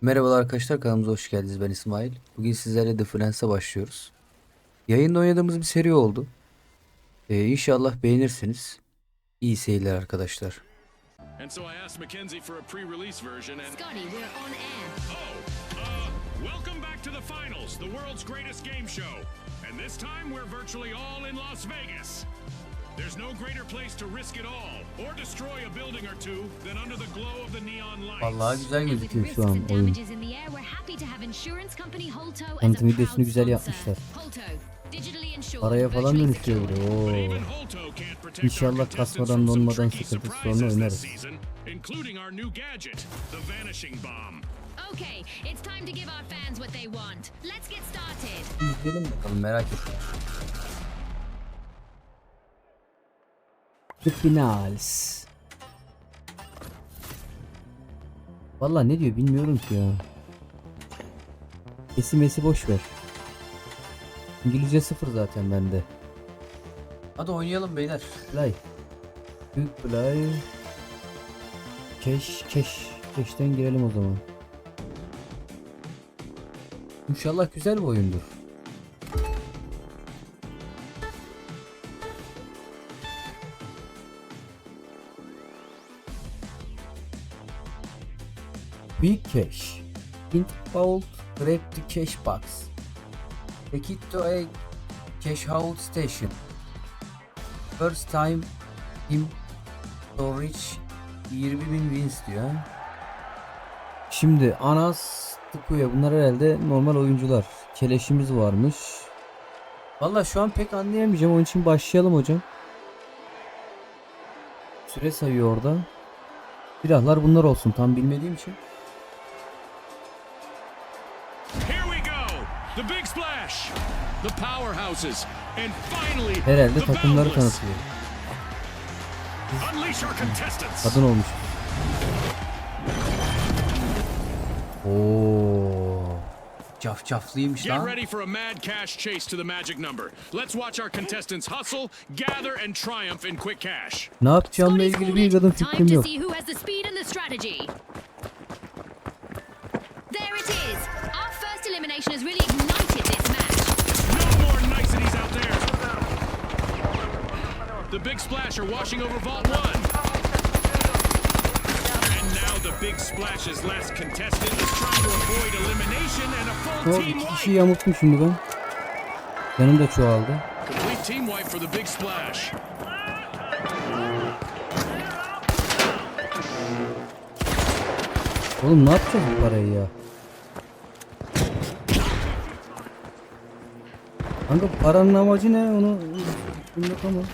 Merhabalar arkadaşlar kanalımıza hoş geldiniz ben İsmail. Bugün sizlerle The Friends'e başlıyoruz. Yayında oynadığımız bir seri oldu. Ee, inşallah beğenirsiniz. İyi seyirler arkadaşlar. And so I asked Mackenzie for a pre-release version and Scotty, we're on air. oh, uh, welcome back to the finals, the world's greatest game show. And this time we're virtually all in Las Vegas. There's no greater place to risk it all or destroy a building or two than under the glow of the neon lights. Vallahi güzel gözüküyor risks şu an and oyun. damages in the air, we're happy to have insurance company Holto as a Tanıtım videosunu güzel yapmışlar. Holto, digitally insured, Paraya falan dönüşüyor. But Oo. even Holto can't protect İnşallah kasmadan, donmadan surprises sonra oynarız. season, including our new gadget, the vanishing bomb. Okay, it's time to give our fans what they want. Let's get started. İzleyelim bakalım merak ettim. The Finals. Valla ne diyor bilmiyorum ki ya. Esimesi boş ver. İngilizce sıfır zaten bende. Hadi oynayalım beyler. Play. Büyük play. Keş, keş. Keşten girelim o zaman. İnşallah güzel bir oyundur. Big cash. Int out grab the cash box. Take it to a cash out station. First time him to reach 20.000 wins diyor. Şimdi Anas Tıkuya bunlar herhalde normal oyuncular. Keleşimiz varmış. Valla şu an pek anlayamayacağım. Onun için başlayalım hocam. Süre sayıyor orada. Silahlar bunlar olsun tam bilmediğim için. Herhalde the takımları boundless! tanıtıyor. Unleash our contestants! Kadın olmuş. Oo. Cafcaflıymış Get lan. ready for a mad cash chase to the magic number. Let's watch our contestants hustle, gather, and triumph in quick cash. Ne yapacağımla ilgili called bir it. kadın Time fikrim to yok. see who has the speed and the strategy. There it is. Our first elimination has really ignited The big splash are washing over Vault 1. And now the big splash's last contestant is trying to avoid elimination and a full Ama team iki kişi wipe. yamulttum şimdi ben. Canım da çoğaldı. Complete team wipe for the big splash. Oğlum ne yapacağız bu parayı ya? Kanka paranın amacı ne onu bilmiyorum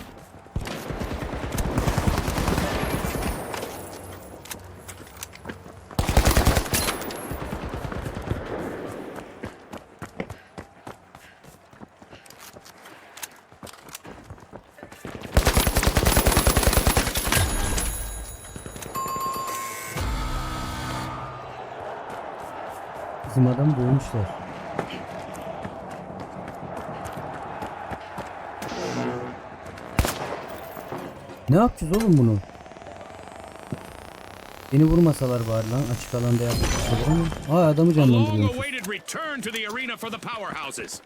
Ne yapacağız oğlum bunu? Beni vurmasalar bari lan açık alanda yapmışlar ama. Aa adamı A canlandırıyor. long-awaited return to the arena for the powerhouses.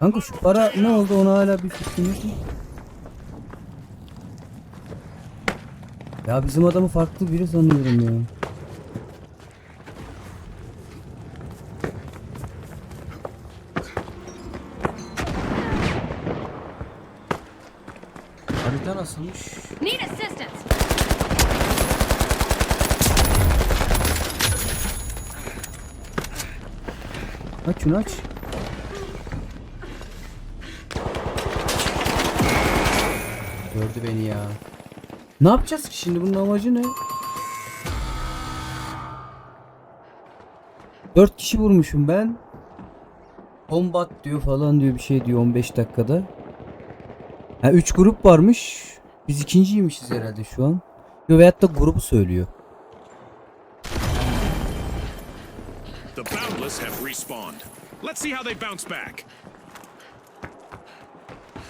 Kanka şu para ne oldu ona hala bir fikrim yok. mu? Ya bizim adamı farklı biri sanıyorum ya. Nasılmış? Need assistance. Aç şunu aç. Gördü beni ya. Ne yapacağız ki şimdi bunun amacı ne? Dört kişi vurmuşum ben. Combat diyor falan diyor bir şey diyor 15 dakikada. Ha 3 grup varmış. Biz ikinciymişiz herhalde şu an. Yo veyahut da grubu söylüyor. The boundless have respawned. Let's see how they bounce back.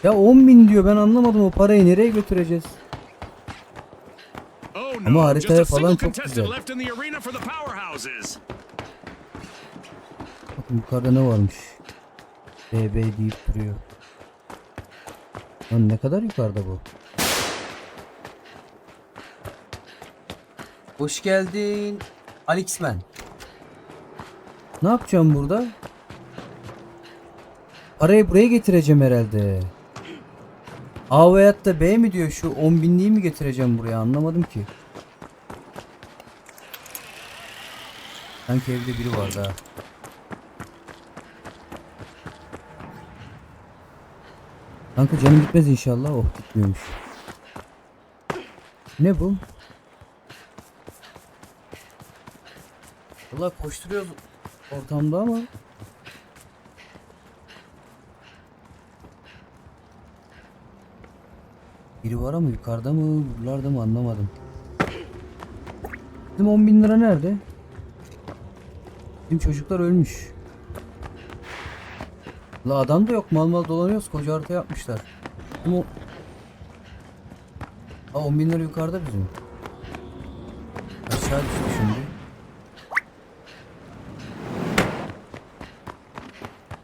Ya 10 bin diyor ben anlamadım o parayı nereye götüreceğiz? Oh Ama haritaya falan çok güzel. Bakın yukarıda ne varmış? BB deyip duruyor. Lan ne kadar yukarıda bu? Hoş geldin. Alexman. Ne yapacağım burada? Parayı buraya getireceğim herhalde. A veyahut da B mi diyor şu 10 binliği mi getireceğim buraya anlamadım ki. Sanki evde biri vardı ha. Kanka canım gitmez inşallah. Oh gitmiyormuş. Ne bu? Valla koşturuyoruz ortamda ama. Biri var ama yukarıda mı buralarda mı anlamadım. Bizim 10 bin lira nerede? Bizim çocuklar ölmüş. La adam da yok mal mal dolanıyoruz koca harita yapmışlar. Ama o- Aa 10 bin lira yukarıda bizim. Aşağı düştü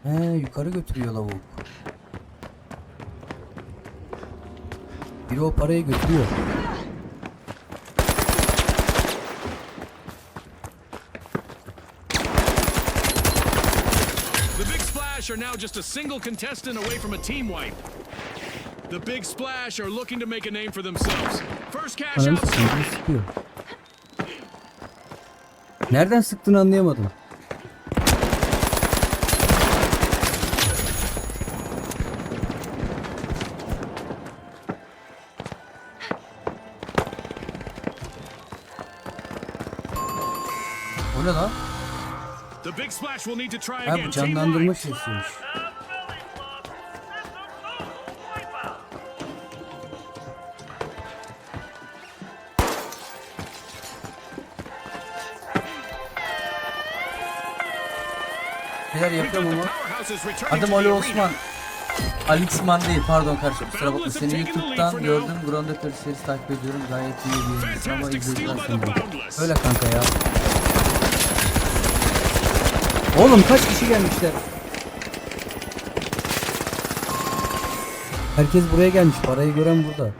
He yukarı götürüyor lavuk. Biri o parayı götürüyor. The Big Splash are now just a single contestant away from a team wipe. The Big Splash are looking to make a name for themselves. First cash out. Nereden sıktığını anlayamadım. Ha bu canlandırma wipe. şeysiymiş. Neler yapıyorum ama. Adım Ali Osman. Alixman değil pardon kardeşim kusura bakma seni YouTube'dan gördüm Grounded serisi takip ediyorum gayet iyi bir ama senden. Boundless. Öyle kanka ya. Oğlum kaç kişi gelmişler? Herkes buraya gelmiş parayı gören burada.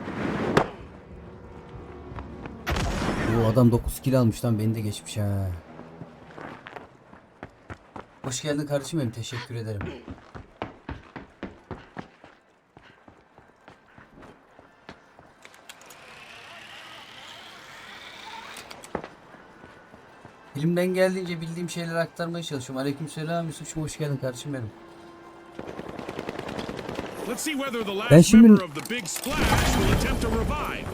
Bu adam 9 kill almış lan beni de geçmiş ha. Hoş geldin kardeşim benim teşekkür ederim. Elimden geldiğince bildiğim şeyleri aktarmaya çalışıyorum. Aleykümselam Yusuf'cum hoş geldin kardeşim benim. Let's see whether the Ben şimdi- member of the Big Splash will attempt to revive.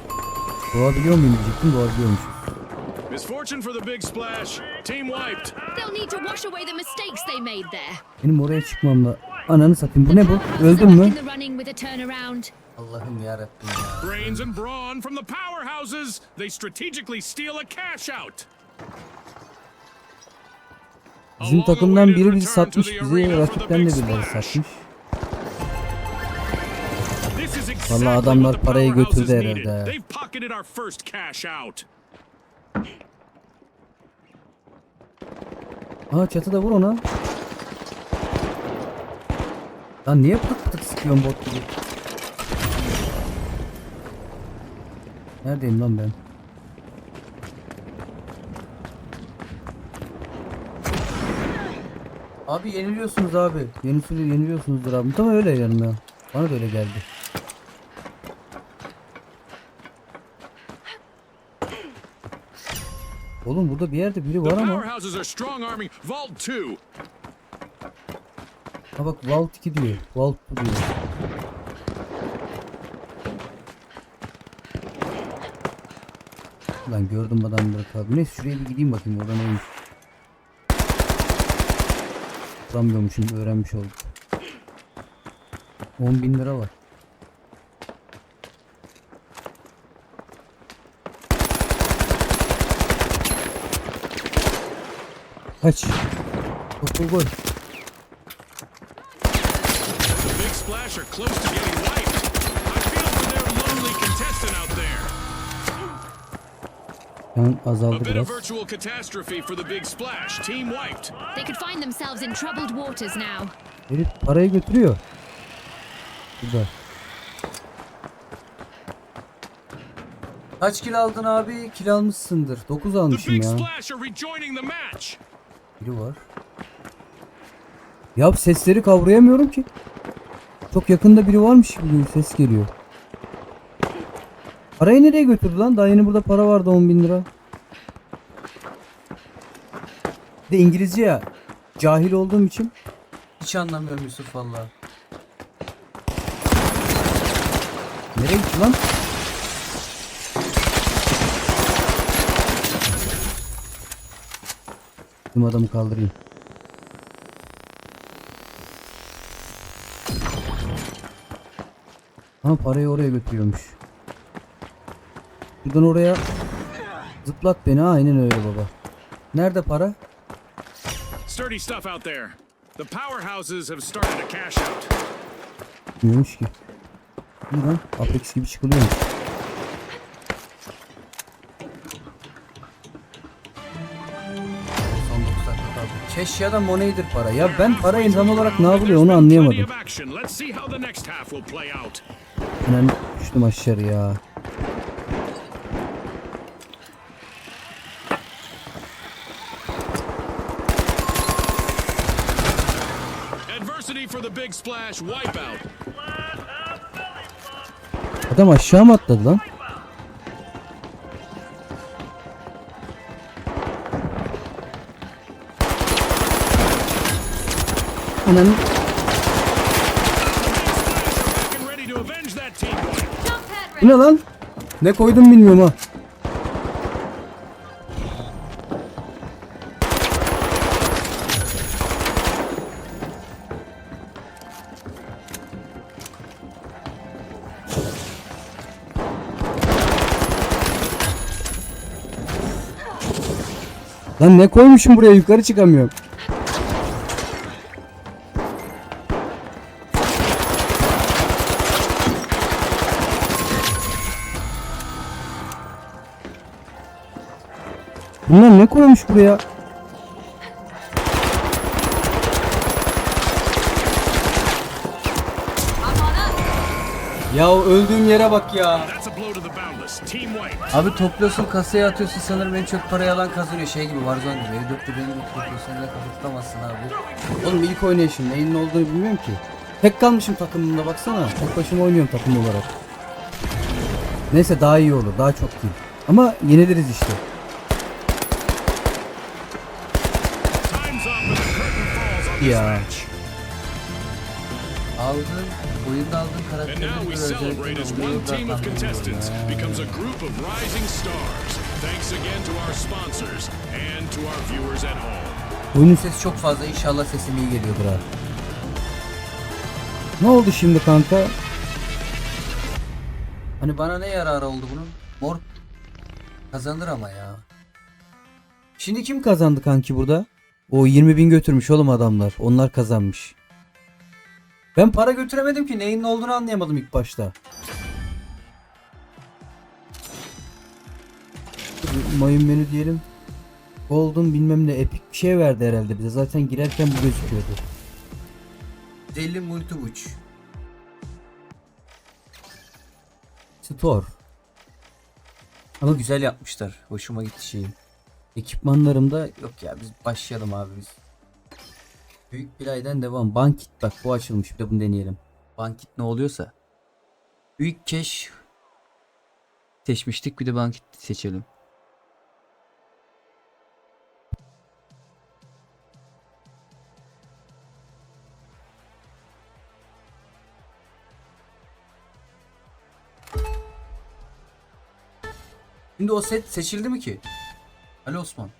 Doğabiliyor muyum diyecektim doğabiliyormuşuz. Misfortune for the Big Splash. Team wiped. They'll need to wash away the mistakes they made there. Benim oraya çıkmamla ananı satayım bu ne bu? Are mü? Allah'ım yarabbim ya. Brains and brawn from the powerhouses. They strategically steal a cash out. Bizim takımdan biri bizi satmış bizi rakipten de birileri satmış. Vallahi adamlar parayı götürdü herhalde. Aa çatıda vur ona. Lan niye pıtık pıtık sıkıyorsun bot gibi? Neredeyim lan ben? Abi yeniliyorsunuz abi. Yenisini yeniliyorsunuzdur abi. Tamam öyle yanım ya. Bana da öyle geldi. Oğlum burada bir yerde biri var ama. powerhouses are strong arming Vault 2. Ha bak Vault 2 diyor. Vault 2 diyor. Lan gördüm adamları kaldı. Neyse şuraya bir gideyim bakayım orada neymiş. Vuramıyormuşum öğrenmiş olduk. 10 bin lira var. Kaç. Are close to troubled waters now. Herif parayı götürüyor. Güzel. Kaç kil aldın abi? Kil almışsındır. 9 The almışım ya. splash are rejoining the match. Biri var. Ya sesleri kavrayamıyorum ki. Çok yakında biri varmış gibi ses geliyor. Parayı nereye götürdü lan? Daha yeni burada para vardı 10 bin lira. Bir de İngilizce ya. Cahil olduğum için. Hiç anlamıyorum Yusuf valla. Nereye gitti lan? Bizim adamı kaldırayım. Ha parayı oraya götürüyormuş. Buradan oraya zıplat beni aynen öyle baba. Nerede para? Sturdy stuff out there. The powerhouses have started to cash out. Bilmiyormuş ki. İyi lan Apex gibi çıkılıyormuş. Son dokuz dakika kaldı. Keş ya da moneydir para. Ya ben para tam olarak ne yapıyor onu anlayamadım. Plenty of action. Let's see how the next half will play out. Hemen düştüm aşağı ya. Adversity for the big splash wipeout. Adam aşağı mı atladı lan? Ananı Bu ne lan? Ne koydum bilmiyorum ha. Lan ne koymuşum buraya yukarı çıkamıyorum. Bunlar ne koymuş buraya? Ya öldüğüm yere bak ya. Abi topluyorsun kasaya atıyorsun. Sanırım en çok parayı alan kazanıyor. Şey gibi Warzone gibi. Dörtte beni topluyorsun. Öyle kapatamazsın abi. Oğlum ilk oynayışım neyin ne olduğunu bilmiyorum ki. Tek kalmışım takımımda baksana. Tek başıma oynuyorum takım olarak. Neyse daha iyi olur. Daha çok değil. Ama yeniliriz işte. Ya. Aldın oyunda aldığın And now we celebrate as one team of contestants becomes a group of rising stars. Thanks again to our sponsors and to our viewers at home. Oyunun sesi çok fazla inşallah sesim iyi geliyordur abi Ne oldu şimdi kanka? Hani bana ne yararı oldu bunun? Mor kazanır ama ya. Şimdi kim kazandı kanki burada? O 20 bin götürmüş oğlum adamlar. Onlar kazanmış. Ben para götüremedim ki neyin ne olduğunu anlayamadım ilk başta. Mayın menü diyelim. Golden bilmem ne epik bir şey verdi herhalde bize. Zaten girerken bu gözüküyordu. Deli Multibuç. Store. Ama güzel yapmışlar. Hoşuma gitti şeyim. Ekipmanlarımda yok ya biz başlayalım abi biz. Büyük bilayden devam. Bankit bak bu açılmış bir de bunu deneyelim. Bankit ne oluyorsa. Büyük keş seçmiştik bir de bankit seçelim. Şimdi o set seçildi mi ki? Ali Osman.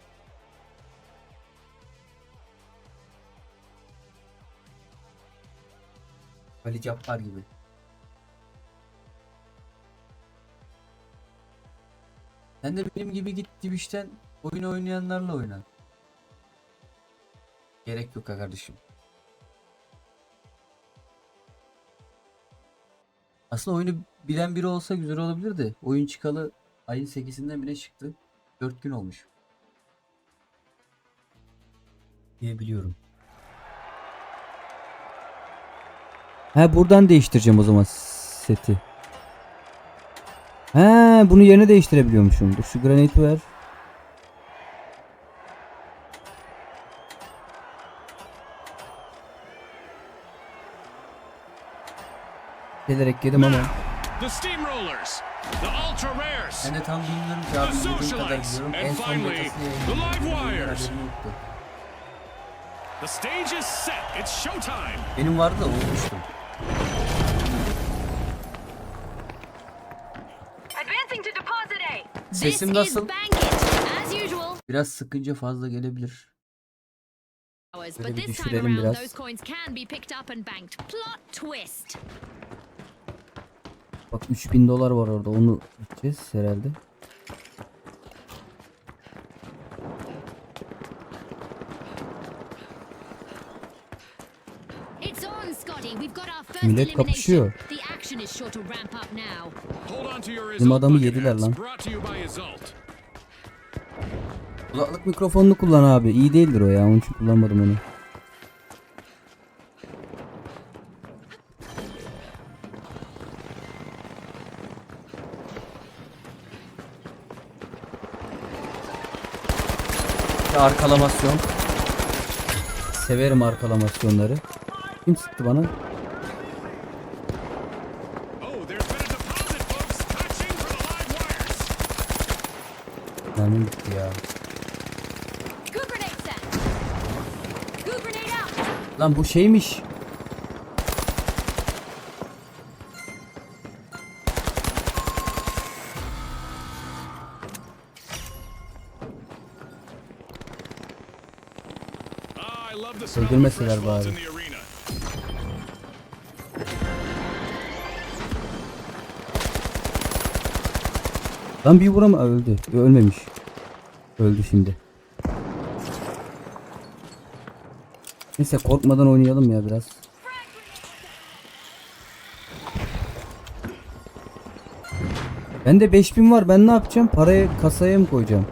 Ali Cabbar gibi. Sen de benim gibi git Twitch'ten oyun oynayanlarla oyna. Gerek yok kardeşim. Aslında oyunu bilen biri olsa güzel olabilir de oyun çıkalı ayın 8'inden bile çıktı. 4 gün olmuş. Diyebiliyorum. He buradan değiştireceğim o zaman seti. He bunu yerine değiştirebiliyormuşum. Dur şu granite ver. Şeyler ekledim ama. The Steamrollers, the Ultra Rares, Ben de tam bilmiyorum ki abi bildiğim kadar biliyorum. En son the yayınladım. The stage is set. It's showtime. Benim vardı da unutmuştum. Advancing to deposit A. This Sesim nasıl? Biraz sıkınca fazla gelebilir. Böyle bir düşürelim biraz. Bak 3000 dolar var orada onu gideceğiz herhalde. Millet kapışıyor. Bizim adamı yediler lan. Kulaklık mikrofonunu kullan abi. İyi değildir o ya. Onun için kullanmadım onu. Arkalamasyon. Severim arkalamasyonları. Kim sıktı bana? Oh, there's been a deposit, folks. Touching for the live wires. Mermim gitti ya. Lan bu şeymiş. Ah, I love the smell of Öldürmeseler bari. Lan bir vuram Aa, öldü. Ölmemiş. Öldü şimdi. Neyse korkmadan oynayalım ya biraz. Bende 5000 var. Ben ne yapacağım? Parayı kasaya mı koyacağım?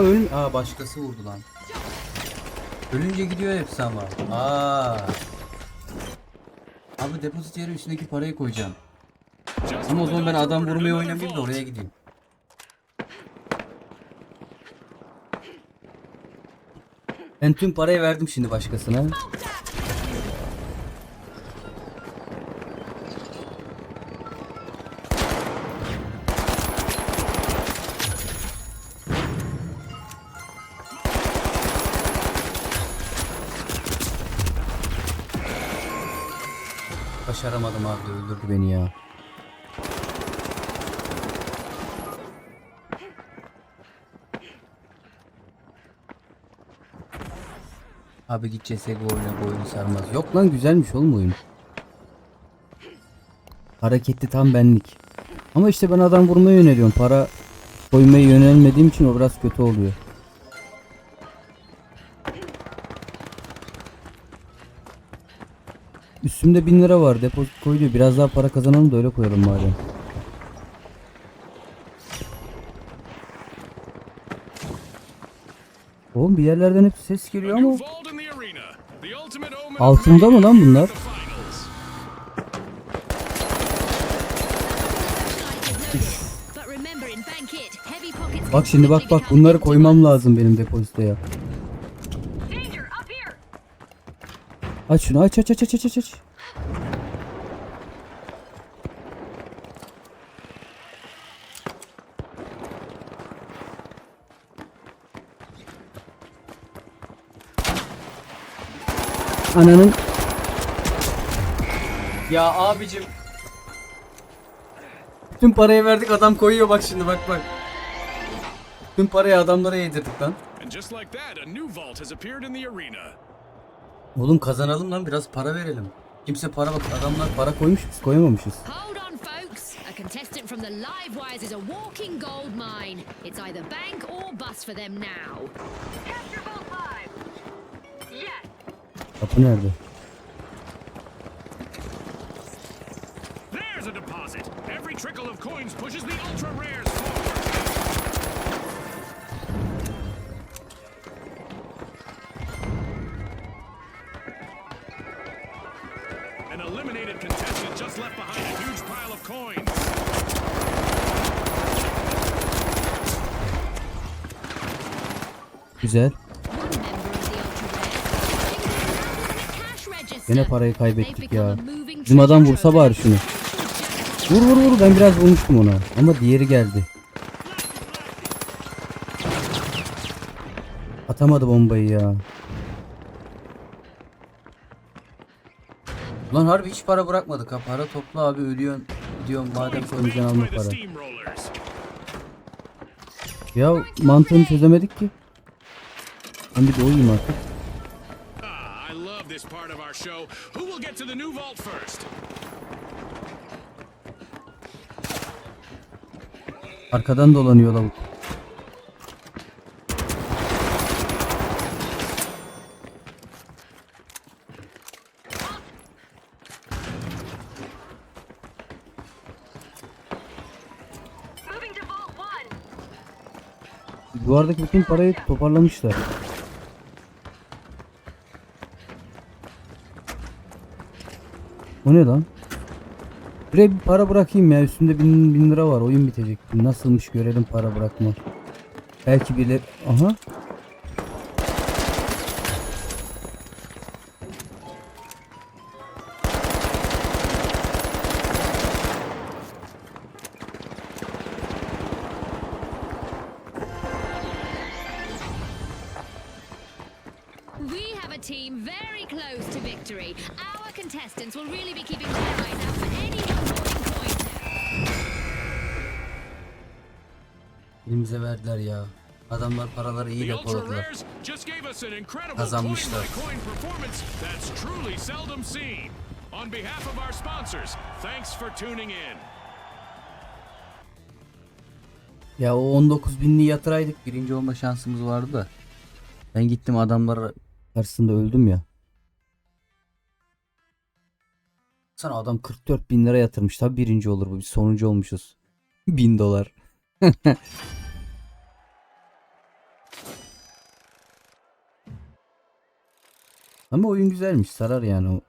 Aa öl. Aa başkası vurdu lan. Ölünce gidiyor hepsi ama. Aa. Abi depozit yeri üstündeki parayı koyacağım. Ama o zaman ben adam another oynamayayım da oraya gideyim. Ben tüm parayı verdim şimdi başkasına. Başaramadım abi öldürdü beni ya. Abi git CSGO oyna bu oyunu sarmaz. Yok lan güzelmiş oğlum oyun. Hareketli tam benlik. Ama işte ben adam vurmaya yöneliyorum. Para koymaya yönelmediğim için o biraz kötü oluyor. Üstümde 1000 lira var. Depozit koyuyor. Biraz daha para kazanalım da öyle koyalım madem. Oğlum bir yerlerden hep ses geliyor ama Altında mı lan bunlar? bak şimdi bak bak bunları koymam lazım benim depozitoya. Aç şunu aç aç aç aç aç aç. Ananın Ya abicim. Tüm parayı verdik adam koyuyor bak şimdi bak bak. Tüm parayı adamlara yedirdik lan. And just like that, a new vault has appeared in the arena. Oğlum kazanalım lan biraz para verelim. Kimse para bak adamlar para koymuş biz koyamamışız. Hold on, folks. A contestant from the Live Wires is a walking gold mine. It's either bank or bust for them now. Capture Vault 5. Yes. kapı nerede? There's a deposit. Every trickle of coins pushes the ultra rares forward. An eliminated contestant just left behind a huge pile of coins. Güzel. Gene parayı kaybettik ya. Bizim adam vursa bari şunu. Vur vur vur ben biraz vurmuştum ona. Ama diğeri geldi. Atamadı bombayı ya. Lan harbi hiç para bırakmadık ha. Para topla abi ölüyorsun. Gidiyorsun madem claimed alma para. Ya mantığını çözemedik ki. Ben bir doyayım artık. Ah, I love 1. Duvardaki bütün parayı toparlamışlar. O ne lan? Buraya bir para bırakayım ya. Üstünde bin, bin lira var. Oyun bitecek. Nasılmış görelim para bırakma. Belki bile... Aha. Will really be keeping their eyes out for any important points. Elimize verdiler ya. Adamlar paraları iyi depoladılar. Kazanmışlar. coin-by-coin performance that's truly seldom seen. On behalf of our sponsors, thanks for tuning in. Ya o 19 binli yatıraydık birinci olma şansımız vardı da. Ben gittim adamlara Karşısında öldüm ya. Sana adam 44 bin lira yatırmış. Tabi birinci olur bu. Biz sonuncu olmuşuz. Bin dolar. Ama oyun güzelmiş. Sarar yani